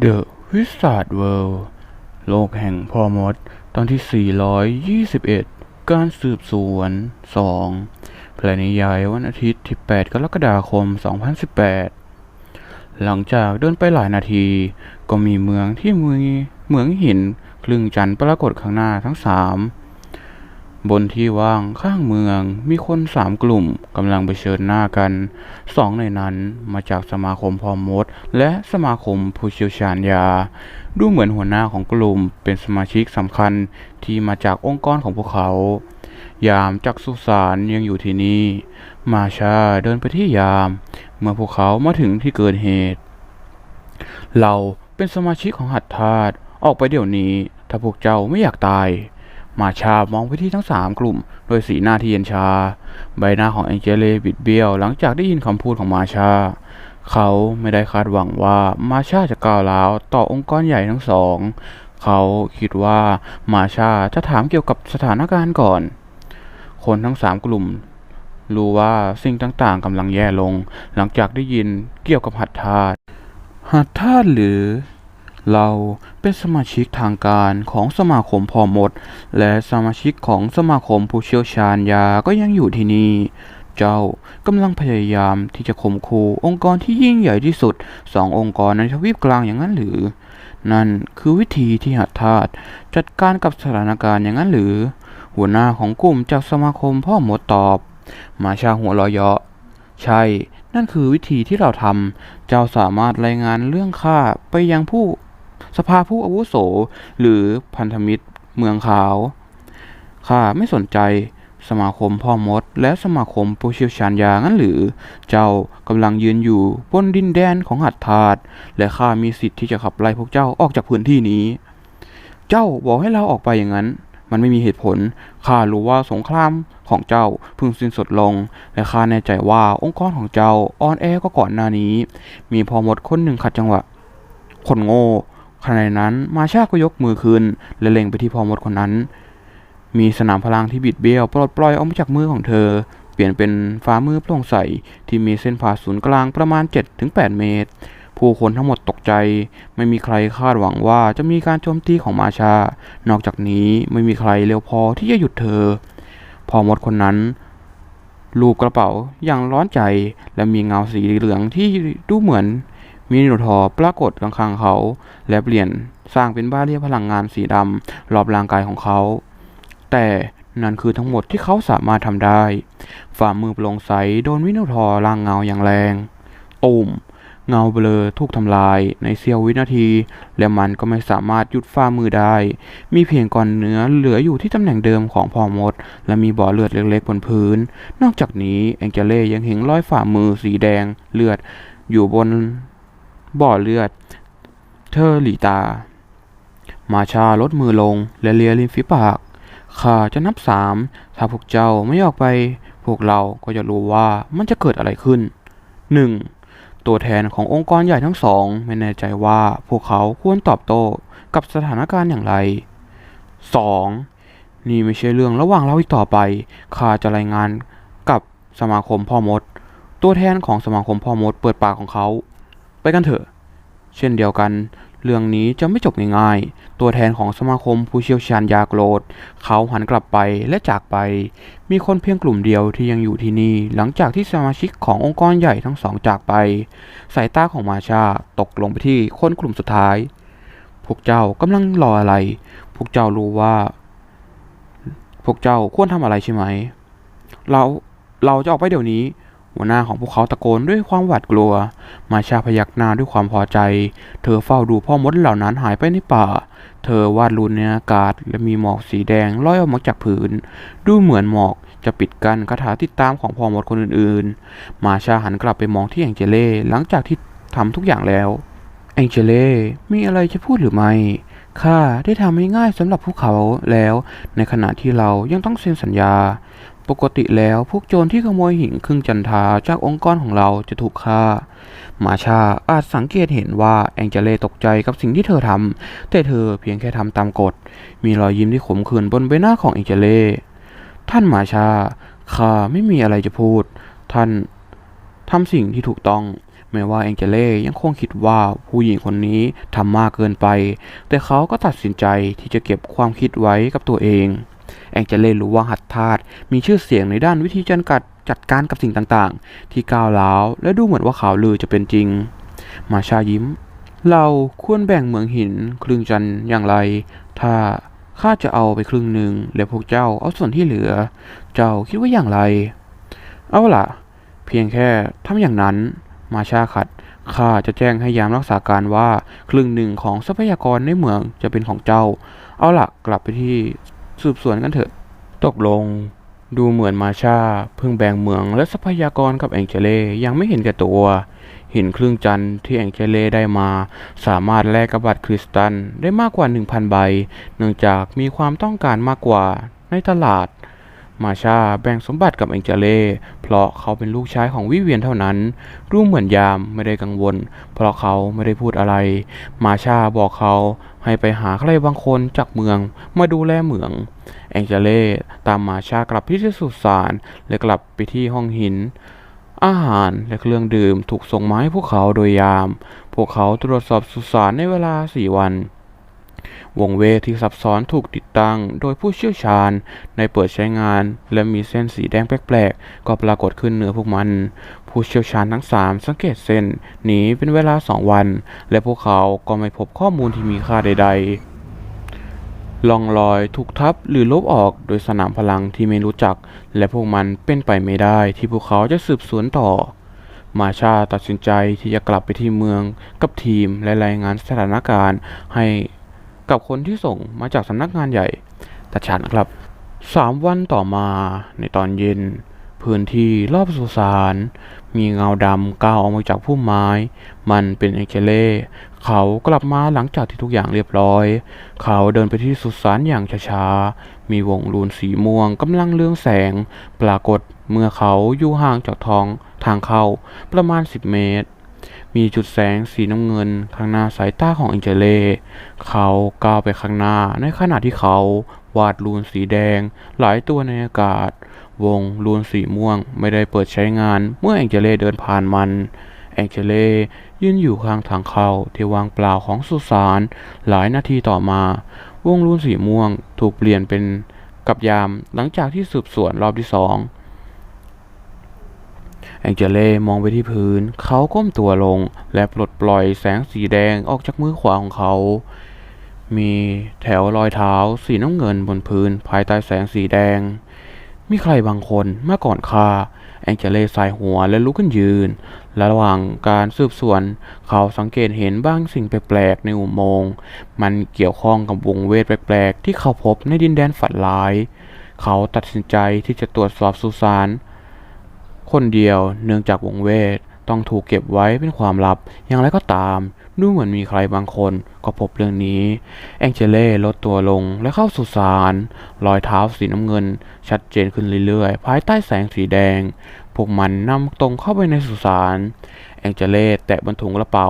The Wizard World โลกแห่งพ่อมด ตอนที่ 421 การสืบสวน 2 แผลนิยายวันอาทิตย์ที่ 8 กรกฎาคม 2018 หลังจากเดินไปหลายนาที ก็มีเมืองที่มีเหมืองหินคลึงจันทร์ปรากฏข้างหน้าทั้งสาม บนที่ว่างข้างเมืองมีคนสามกลุ่มกำลังไปเชิญหน้ากันสองในนั้นมาจากสมาคมพอมด และสมาคมผู้เชี่ยวชาญยา ดูเหมือนหัวหน้าของกลุ่มเป็นสมาชิกสำคัญที่มาจากองค์กรของพวกเขา ยามจากสุสานยังอยู่ที่นี่ มาชาเดินไปที่ยาม เมื่อพวกเขามาถึงที่เกิดเหตุ เราเป็นสมาชิกของหัตถาตออกไปเดี๋ยวนี้ ถ้าพวกเจ้าไม่อยากตาย มาชามองไปที่ทั้งสามกลุ่ม โดยสีหน้าที่เย็นชา ใบหน้าของแองเจเลบิดเบี้ยว หลังจากได้ยินคำพูดของมาชา เขาไม่ได้คาดหวังว่ามาชาจะก้าวร้าวต่อองค์กรใหญ่ทั้งสอง เขาคิดว่ามาชาจะถามเกี่ยวกับสถานการณ์ก่อน คนทั้งสามกลุ่ม รู้ว่าสิ่งต่างๆกำลังแย่ลง หลังจากได้ยินเกี่ยวกับหัตถาหัตถาหรือ เราเป็นสมาชิกทางการของสมาคมพอมด และสมาชิกของสมาคมผู้เชี่ยวชาญยาก็ยังอยู่ที่นี่ เจ้ากำลังพยายามที่จะข่มขู่องค์กรที่ยิ่งใหญ่ที่สุดสององค์กรในทวีปกลางอย่างนั้นหรือ นั่นคือวิธีที่หัตถาตจัดการกับสถานการณ์อย่างนั้นหรือ หัวหน้าของกลุ่มจากสมาคมพ่อมดตอบ มาชาหัวเราะเยาะใช่นั่นคือวิธีที่เราทำ เจ้าสามารถรายงานเรื่องข้าไปยังผู้ สภาผู้อาวุโส หรือพันธมิตรเมืองขาว ข้าไม่สนใจสมาคมพ่อมด และสมาคมผู้เชี่ยวชาญยางั้นหรือ เจ้ากำลังยืนอยู่บนดินแดนของหัตถาตและข้ามีสิทธิ์ที่จะขับไล่พวกเจ้าออกจากพื้นที่นี้ เจ้าบอกให้เราออกไปอย่างนั้น มันไม่มีเหตุผลข้ารู้ว่าสงครามของเจ้าเพิ่งสิ้นสุดลง และข้าแน่ใจว่าองค์กรของเจ้าอ่อนแอก็ก่อนหน้านี้ มีพอมดคนหนึ่งขัดจังหวะคนโง่ ขณะนั้นมาชาก็ยกมือขึ้นและเล็งไปที่พอมดคนนั้น มีสนามพลังที่บิดเบี้ยวปลดปล่อยออกมาจากมือของเธอ เปลี่ยนเป็นฝ่ามือโปร่งใสที่มีเส้นผ่าศูนย์กลางประมาณ 7-8 เมตร ผู้คนทั้งหมดตกใจ ไม่มีใครคาดหวังว่าจะมีการโจมตีของมาชา นอกจากนี้ไม่มีใครเร็วพอที่จะหยุดเธอ พอมดคนนั้นลูบกระเป๋าอย่างร้อนใจและมีเงาสีเหลืองที่ดูเหมือน มีนิโนทอปรากฏข้างๆเขา และเปลี่ยนสร้างเป็นบ้าเรียพลังงานสีดำรอบร่างกายของเขา แต่นั่นคือทั้งหมดที่เขาสามารถทำได้ ฝ่ามือโปร่งใสโดนวิโนทอร์ล่างเงาอย่างแรงตูมเงาเบลอถูกทำลายในเสี้ยววินาที และมันก็ไม่สามารถหยุดฝ่ามือได้ มีเพียงก้อนเนื้อเหลืออยู่ที่ตำแหน่งเดิมของพ่อมด และมีบ่อเลือดเล็กๆบนพื้น นอกจากนี้แองเจเล่ยังเห็นรอยฝ่ามือสีแดงเลือดอยู่บน บ่อเลือด เธอหลีตา มาชาลดมือลงและเลียริมฝีปากข้าจะนับสาม ถ้าพวกเจ้าไม่ออกไป พวกเราก็จะรู้ว่ามันจะเกิดอะไรขึ้นหนึ่งตัวแทนขององค์กรใหญ่ทั้งสอง ไม่แน่ใจว่าพวกเขาควรตอบโต้กับสถานการณ์อย่างไรสองนี่ไม่ใช่เรื่องระหว่างเราอีกต่อไป ข้าจะรายงานกับสมาคมพ่อมด ตัวแทนของสมาคมพ่อมดเปิดปากของเขา ไปกันเถอะ เช่นเดียวกัน เรื่องนี้จะไม่จบง่ายๆ ตัวแทนของสมาคมผู้เชี่ยวชาญยาโกรธ เขาหันกลับไปและจากไป มีคนเพียงกลุ่มเดียวที่ยังอยู่ที่นี่ หลังจากที่สมาชิกขององค์กรใหญ่ทั้งสองจากไป สายตาของมาชาตกลงไปที่คนกลุ่มสุดท้าย พวกเจ้ากำลังรออะไร พวกเจ้ารู้ว่า พวกเจ้าควรทำอะไรใช่ไหม เรา เราจะออกไปเดี๋ยวนี้ หัวหน้าของพวกเขาตะโกนด้วยความหวาดกลัว มาชาพยักหน้าด้วยความพอใจ เธอเฝ้าดูพ่อมดเหล่านั้นหายไปในป่า เธอวาดรูนในอากาศและมีหมอกสีแดงลอยออกมาจากผืน ดูเหมือนหมอกจะปิดกั้นคาถาติดตามของพ่อมดคนอื่นๆ มาชาหันกลับไปมองที่แองเจเล่หลังจากที่ทำทุกอย่างแล้ว แองเจเล่มีอะไรจะพูดหรือไม่ข้าได้ทำให้ง่ายสำหรับพวกเขาแล้วในขณะที่เรายังต้องเซ็นสัญญา ปกติแล้วพวกโจรที่ขโมยหินครึ่งจันทาจากองค์กรของเราจะถูกฆ่า มาชาอาจสังเกตเห็นว่าแองเจเลตกใจกับสิ่งที่เธอทำ แต่เธอเพียงแค่ทำตามกฎ มีรอยยิ้มที่ขมขื่นบนใบหน้าของแองเจเล ท่านมาชา ข้าไม่มีอะไรจะพูด ท่านทำสิ่งที่ถูกต้องแม้ว่าแองเจเล่ยังคงคิดว่าผู้หญิงคนนี้ทำมากเกินไป แต่เขาก็ตัดสินใจที่จะเก็บความคิดไว้กับตัวเอง แองเจเล่รู้ว่าหัตถาตมีชื่อเสียงในด้านวิธีจัดการจัดการกับสิ่งต่างๆ ที่ก้าวร้าวและดูเหมือนว่าข่าวลือจะเป็นจริง มาชายิ้ม เราควรแบ่งเมืองหินครึ่งจันอย่างไร ถ้าข้าจะเอาไปครึ่งหนึ่งแล้วพวกเจ้าเอาส่วนที่เหลือ เจ้าคิดว่าอย่างไร เอาล่ะ เพียงแค่ทำอย่างนั้น มาชาขัดข้าจะแจ้งให้ยามรักษาการว่า ครึ่งหนึ่งของทรัพยากรในเมืองจะเป็นของเจ้า เอาล่ะกลับไปที่ สืบสวนกันเถอะ ตกลง ดูเหมือนมาชาเพิ่งแบ่งเมืองและทรัพยากรกับแองเจเลยังไม่เห็นแก่ตัวหินครึ่งจันทร์ที่แองเจเลได้มา สามารถแลกกับบัตรคริสตันได้มากกว่า 1,000 ใบ เนื่องจากมีความต้องการมากกว่าในตลาด มาชาแบ่งสมบัติกับแองเจเล่เพราะเขาเป็นลูกชายของวิเวียนเท่านั้นดูเหมือนยามไม่ได้กังวล เพราะเขาไม่ได้พูดอะไร มาชาบอกเขาให้ไปหาใครบางคนจากเมืองมาดูแลเหมือง แองเจเล่ตามมาชากลับที่ที่สุสานและกลับไปที่ห้องหิน อาหารและเครื่องดื่มถูกส่งมาให้พวกเขาโดยยาม พวกเขาตรวจสอบสุสานในเวลาสี่วัน วงเวทที่ซับซ้อนถูกติดตั้ง โดยผู้เชี่ยวชาญในเปิดใช้งาน และมีเส้นสีแดงแปลกๆ ก็ปรากฏขึ้นเหนือพวกมัน ผู้เชี่ยวชาญทั้งสามสังเกตเส้นนี้เป็นเวลาสองวัน และพวกเขาก็ไม่พบข้อมูลที่มีค่าใด ๆล่องรอยถูกทับหรือลบออกโดยสนามพลังที่ไม่รู้จัก และพวกมันเป็นไปไม่ได้ที่พวกเขาจะสืบสวนต่อ มาชาตัดสินใจที่จะกลับไปที่เมืองกับทีมและรายงานสถานการณ์ให้ กับคนที่ส่งมาจากสำนักงานใหญ่ตัดฉานครับสามวันต่อมาในตอนเย็น พื้นที่รอบสุสานมีเงาดำก้าวออกมาจากพุ่มไม้ มันเป็นเอเจเล่เขากลับมาหลังจากที่ทุกอย่างเรียบร้อย เขาเดินไปที่สุสานอย่างช้าๆ มีวงรูนสีม่วงกำลังเรืองแสง ปรากฏเมื่อเขาอยู่ห่างจากท้องทางเข้าประมาณ 10 เมตร มีจุดแสงสีน้ำเงิน ข้างหน้าสายตาของเอเจเล เขาก้าวไปข้างหน้าในขณะที่เขาวาดรูนสีแดง หลายตัวในอากาศ วงรูนสีม่วงไม่ได้เปิดใช้งาน เมื่อแองเจเลเดินผ่านมัน แองเจเลยืนอยู่ข้างทางเข้าที่วางเปล่าของสุสาน หลายนาทีต่อมา วงรูนสีม่วงถูกเปลี่ยนเป็นกับยามหลังจากที่สืบสวนรอบที่สอง แองเจเล่มองไปที่พื้น เขาก้มตัวลง และปลดปล่อยแสงสีแดงออกจากมือขวาของเขา มีแถวรอยเท้าสีน้ำเงินบนพื้นภายใต้แสงสีแดง มีใครบางคนมาก่อนข้าแองเจเล่สายหัวและลุกขึ้นยืนและระหว่างการสืบสวน เขาสังเกตเห็นบ้างสิ่งแปลกๆในอุโมงค์ มันเกี่ยวข้องกับวงเวทแปลกๆ ที่เขาพบในดินแดนฝันร้าย เขาตัดสินใจที่จะตรวจสอบสุสาน คนเดียวเนื่องจากวงเวทต้องถูกเก็บไว้เป็นความลับ อย่างไรก็ตาม ดูเหมือนมีใครบางคนก็พบเรื่องนี้ แองเจเล่ลดตัวลงและเข้าสุสานรอยเท้าสีน้ำเงิน ชัดเจนขึ้นเรื่อยๆ ภายใต้แสงสีแดง พวกมันนำตรงเข้าไปในสุสาน แองเจเล่แตะบนถุงกระเป๋า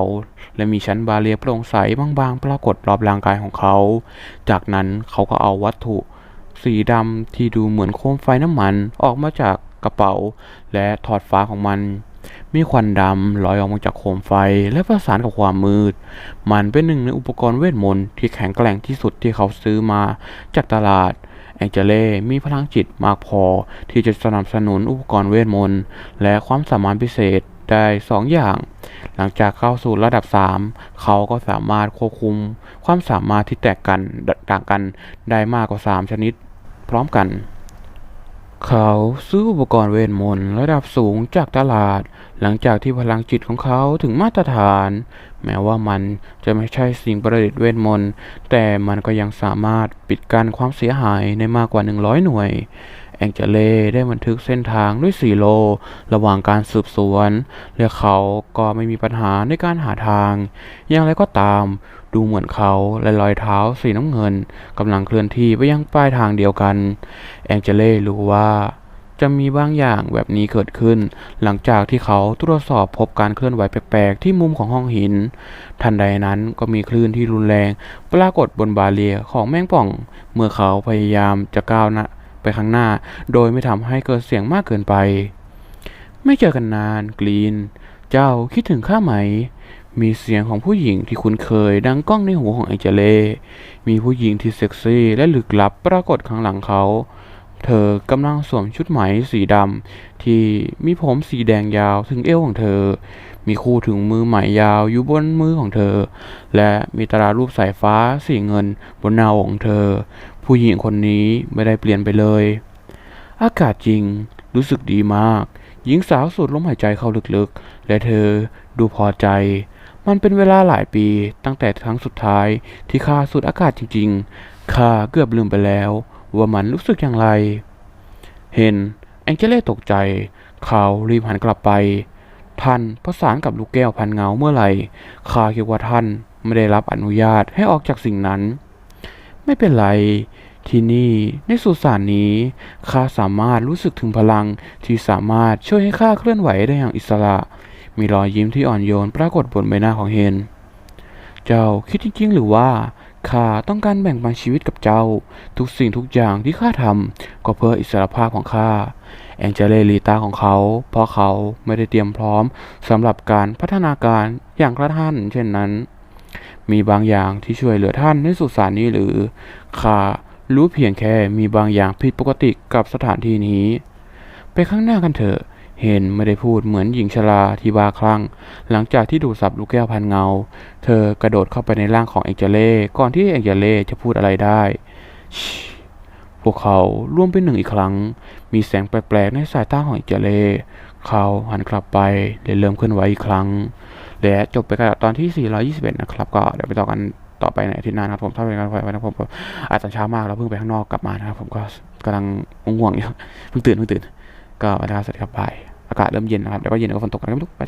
และมีชั้นบาเรียโปร่งใสบางๆ ปรากฏรอบร่างกายของเขา จากนั้นเขาก็เอาวัตถุสีดำที่ดูเหมือนโคมไฟน้ำมันออกมาจาก กระเป๋า และถอดฝาของมัน มีควันดำลอยออกมาจากโคมไฟและประสานกับความมืด มันเป็นหนึ่งในอุปกรณ์เวทมนต์ที่แข็งแกร่งที่สุดที่เขาซื้อมาจากตลาดแองเจเล่มีพลังจิตมากพอที่จะสนับสนุนอุปกรณ์เวทมนต์และความสามารถพิเศษได้สองอย่าง หลังจากเข้าสู่ระดับ 3 เขาก็สามารถควบคุมความสามารถที่แตกกันต่างกันได้มากกว่า 3 ชนิด พร้อมกัน เขาซื้ออุปกรณ์เวทมนต์ระดับสูงจากตลาด หลังจากที่พลังจิตของเขาถึงมาตรฐาน แม้ว่ามันจะไม่ใช่สิ่งประดิษฐ์เวทมนต์แต่มันก็ยังสามารถปิดกั้นความเสียหายในมากกว่า 100 หน่วย แองเจเล่ได้บันทึกเส้นทางด้วยสีโล ระหว่างการสืบสวน และเขาก็ไม่มีปัญหาในการหาทาง อย่างไรก็ตาม ดูเหมือนเขาและรอยเท้าสีน้ำเงินกำลังเคลื่อนที่ไปยังปลายทางเดียวกัน แองเจเล่รู้ว่า จะมีบางอย่างแบบนี้เกิดขึ้น หลังจากที่เขาตรวจสอบพบการเคลื่อนไหวแปลกๆ ที่มุมของห้องหิน ทันใดนั้นก็มีคลื่นที่รุนแรง ปรากฏบนบาเรียของแมงป่อง เมื่อเขาพยายามจะก้าวหน้าไปข้างหน้า โดยไม่ทำให้เกิดเสียงมากเกินไป ไม่เจอกันนานกรีน เจ้าคิดถึงข้าไหม มีเสียงของผู้หญิงที่คุ้นเคยดังก้องในหูของแอเจเล มีผู้หญิงที่เซ็กซี่และลึกลับปรากฏข้างหลังเขา เธอกำลังสวมชุดไหมสีดำที่มีผมสีแดงยาวถึงเอวของเธอ มีคู่ถึงมือไหมยาวอยู่บนมือของเธอ และมีตรารูปสายฟ้าสีเงินบนหน้าอกของเธอ ผู้หญิงคนนี้ไม่ได้เปลี่ยนไปเลย อากาศจริงรู้สึกดีมาก หญิงสาวสูดลมหายใจเข้าลึกๆ และเธอดูพอใจ มันเป็นเวลาหลายปีตั้งแต่ครั้งสุดท้ายที่ข้าสูดอากาศจริงๆ ข้าเกือบลืมไปแล้ว ว่ามันรู้สึกอย่างไร เห็นแองเจเล่ตกใจ เขารีบหันกลับไป ท่านประสานกับลูกแก้วพันเงาเมื่อไหร่ ข้าคิดว่าท่านไม่ได้รับอนุญาตให้ออกจากสิ่งนั้น ไม่เป็นไร ที่นี่ในสุสานนี้ข้าสามารถรู้สึกถึงพลังที่สามารถช่วยให้ข้าเคลื่อนไหวได้อย่างอิสระ มีรอยยิ้มที่อ่อนโยนปรากฏบนใบหน้าของเฮน เจ้าคิดจริง ๆ หรือว่าข้าต้องการแบ่งปันชีวิตกับเจ้า ทุกสิ่งทุกอย่างที่ข้าทำก็เพื่ออิสรภาพของข้าแองเจเลลีตาของเขา เพราะเขาไม่ได้เตรียมพร้อมสำหรับการพัฒนาการอย่างกระทันเช่นนั้น มีบางอย่างที่ช่วยเหลือท่านในสุสานนี้หรือข้ารู้เพียงแค่มีบางอย่างผิดปกติกับสถานที่นี้ ไปข้างหน้ากันเถอะ เห็นไม่ได้พูดเหมือนหญิงชราที่บาคลั่ง หลังจากที่ดูดซับลูกแก้วพันเงา เธอกระโดดเข้าไปในร่างของเอ็งเจเล่ก่อนที่เอ็งเจเล่จะพูดอะไรได้พวกเขาร่วมเป็นหนึ่งอีกครั้ง มีแสงแปลกๆในสายตาของเอ็งเจเล่เขาหันกลับไปและเริ่มเคลื่อนไหวอีกครั้ง และจบไปกับตอนที่ 421 นะครับ ก็เดี๋ยวไปต่อกันต่อไปในอาทิตย์หน้านะครับผมถ้าเป็นการไปนะผมอาจจะช้ามากแล้วเพิ่งไปข้างนอกกลับมานะครับผมก็กำลังง่วงๆอยู่เพิ่งตื่นเพิ่งตื่น ก็วันนี้สวัสดีครับบาย อากาศเริ่มเย็นนะครับแล้วก็เย็นเดี๋ยวก็ฝนตกอะไรไม่รู้ไป